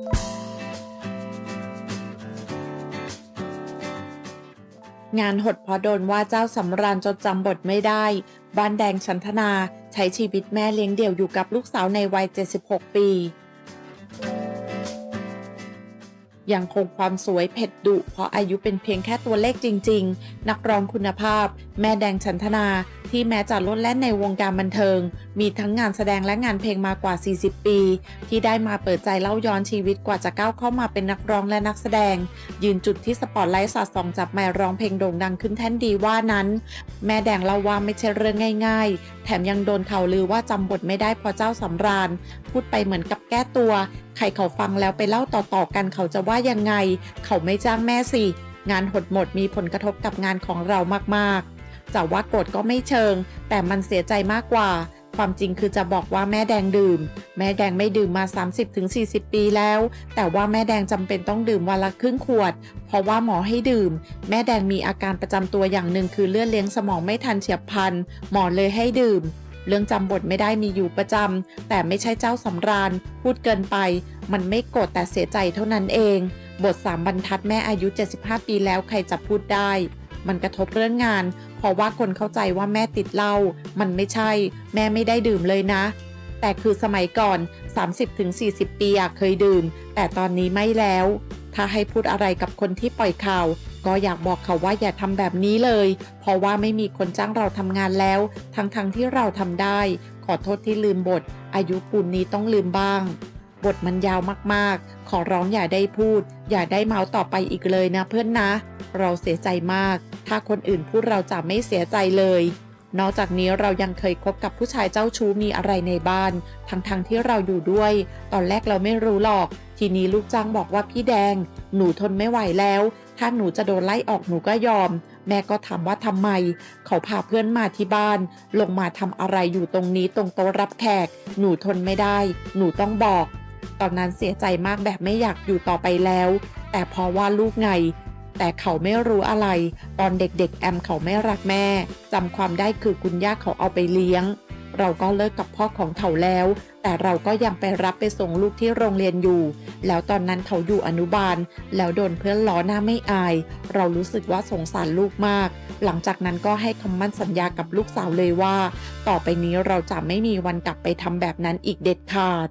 งานหดเพราะโดนว่าเจ้าสำราญจดจำบทไม่ได้ บ้านแดงชันธนา ใช้ชีวิตแม่เลี้ยงเดี่ยวอยู่กับลูกสาวในวัย 76 ปี ยังคงความสวยเผ็ดดุ เพราะอายุเป็นเพียงแค่ตัวเลขจริง ๆ นักร้องคุณภาพ แม่แดงชันธนา ที่แม้จะลดแล่นในวงการบันเทิง มีทั้งงานแสดงและงานเพลงมากว่า 40 ปี ที่ได้มาเปิดใจเล่าย้อนชีวิตกว่าจะก้าวเข้ามาเป็นนักร้องและนักแสดง ยืนจุดที่สปอตไลท์สอดส่องจับไมค์ร้องเพลงโด่งดังขึ้นแท่นดีว่านั้น แม่แดงเล่าว่าไม่ใช่เรื่องง่าย ๆ แถมยังโดนข่าวลือว่าจำบทไม่ได้เพราะเจ้าสำราญ พูดไปเหมือนกับแก้ตัว ใครเขาฟังแล้วไปเล่าต่อๆกันเขาจะว่ายังไง เขาไม่จ้างแม่สิงานหดหมดมีผลกระทบกับงานของเรามากๆ จะว่าโกรธก็ไม่เชิง แต่มันเสียใจมากกว่า ความจริงคือจะบอกว่าแม่แดงดื่ม แม่แดงไม่ดื่มมา 30-40 ปีแล้ว แต่ว่าแม่แดงจำเป็นต้องดื่มวันละครึ่งขวด เพราะว่าหมอให้ดื่ม แม่แดงมีอาการประจำตัวอย่างหนึ่งคือเลือดเลี้ยงสมองไม่ทันเฉียบพลันหมอเลยให้ดื่ม เรื่องจำบทไม่ได้มีอยู่ประจำแต่ไม่ใช่เจ้าสำราญ พูดเกินไป มันไม่โกรธแต่เสียใจเท่านั้นเองบทสามบรรทัดแม่อายุ 75 ปีแล้วใครจะพูดได้ มันกระทบเรื่องงาน เพราะว่าคนเข้าใจว่าแม่ติดเหล้ามันไม่ใช่ แม่ไม่ได้ดื่มเลยนะ แต่คือสมัยก่อน 30-40 ปีอะเคยดื่ม แต่ตอนนี้ไม่แล้ว ถ้าให้พูดอะไรกับคนที่ปล่อยข่าว ก็อยากบอกเขาว่าอย่าทำแบบนี้เลย เพราะว่าไม่มีคนจ้างเราทำงานแล้ว ทั้งๆทที่เราทำได้ ขอโทษที่ลืมบท อายุปูนนี้ต้องลืมบ้าง บทมันยาวมากๆ ขอร้องอย่าได้พูด อย่าได้เมาต่อไปอีกเลยนะเพื่อนนะ เราเสียใจมาก ถ้าคนอื่นพูดเราจะไม่เสียใจเลย นอกจากนี้เรายังเคยคบกับผู้ชายเจ้าชู้มีอะไรในบ้าน ทั้งๆทที่เราอยู่ด้วย ตอนแรกเราไม่รู้หรอก ทีนี้ลูกจ้างบอกว่าพี่แดง หนูทนไม่ไหวแล้ว ถ้าหนูจะโดนไล่ออกหนูก็ยอม แม่ก็ถามว่าทำไม เขาพาเพื่อนมาที่บ้าน ลงมาทำอะไรอยู่ตรงนี้ตรงโต๊ะรับแขก หนูทนไม่ได้ หนูต้องบอก ตอนนั้นเสียใจมากแบบไม่อยากอยู่ต่อไปแล้ว แต่พราะว่าลูกไง แต่เขาไม่รู้อะไร ตอนเด็กๆ แอมเขาไม่รักแม่จำความได้คือคุณย่าเขาเอาไปเลี้ยง เราก็เลิกกับพ่อของเขาแล้ว แต่เราก็ยังไปรับไปส่งลูกที่โรงเรียนอยู่ แล้วตอนนั้นเขาอยู่อนุบาล แล้วโดนเพื่อนล้อหน้าไม่อาย เรารู้สึกว่าสงสารลูกมาก หลังจากนั้นก็ให้คำมั่นสัญญากับลูกสาวเลยว่า ต่อไปนี้เราจะไม่มีวันกลับไปทำแบบนั้นอีกเด็ดขาด